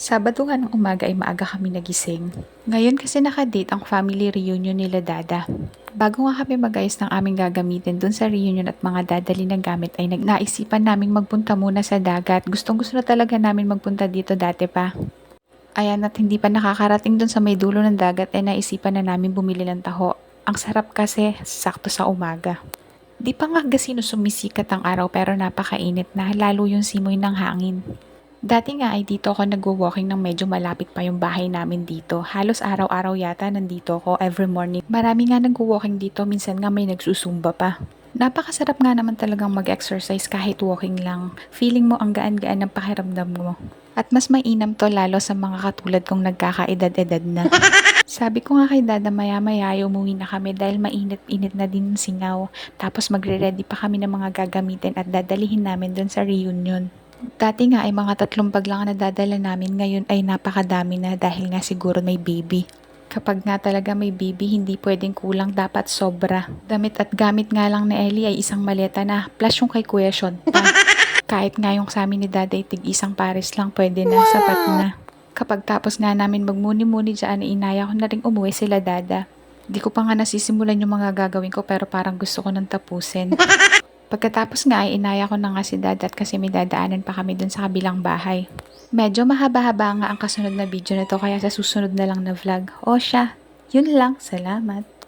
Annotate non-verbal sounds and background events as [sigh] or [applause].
Sabado nga ng umaga ay maaga kami nagising. Ngayon kasi nakadate ang family reunion nila Dada. Bago nga kami mag-ayos ng aming gagamitin dun sa reunion at mga dadali ng gamit ay nag- naisipan naming magpunta muna sa dagat. Gustong gusto na talaga namin magpunta dito dati pa. Ayan at hindi pa nakakarating dun sa may dulo ng dagat ay naisipan na namin bumili ng taho. Ang sarap kasi, sakto sa umaga. Di pa nga gasino sumisikat ang araw pero napakainit na lalo yung simoy ng hangin. Dati nga ay dito ako nagwo-walking ng medyo malapit pa yung bahay namin dito. Halos araw-araw yata nandito ako every morning. Marami nga nagwo-walking dito, minsan nga may nagsusumba pa. Napakasarap nga naman talagang mag-exercise kahit walking lang. Feeling mo ang gaan-gaan ng pakiramdam mo. At mas mainam to lalo sa mga katulad kong nagkakaedad-edad na. [laughs] Sabi ko nga kay Dada maya-maya ay umuwi na kami dahil mainit-init na din singaw. Tapos magre-ready pa kami ng mga gagamitin at dadalihin namin dun sa reunion. Dati nga ay mga tatlong bag lang ang nadadala namin, ngayon ay napakadami na dahil nga siguro may baby. Kapag nga talaga may baby, hindi pwedeng kulang, dapat sobra. Damit at gamit nga lang ni Ellie ay isang maleta na, plus yung kay Kuya Sean pa. [laughs] Kahit nga yung sa amin ni Dada ay tig isang pares lang, pwede na, sapat na. Kapag tapos nga namin magmuni-muni dyan, ay inaya ko na rin umuwi sila Dada. Di ko pa nga nasisimulan yung mga gagawin ko pero parang gusto ko nang tapusin. [laughs] Pagkatapos nga ay inaya ko na nga si Dadat kasi may dadaanan pa kami dun sa kabilang bahay. Medyo mahaba-haba nga ang kasunod na video nito kaya sa susunod na lang na vlog. O siya, yun lang. Salamat.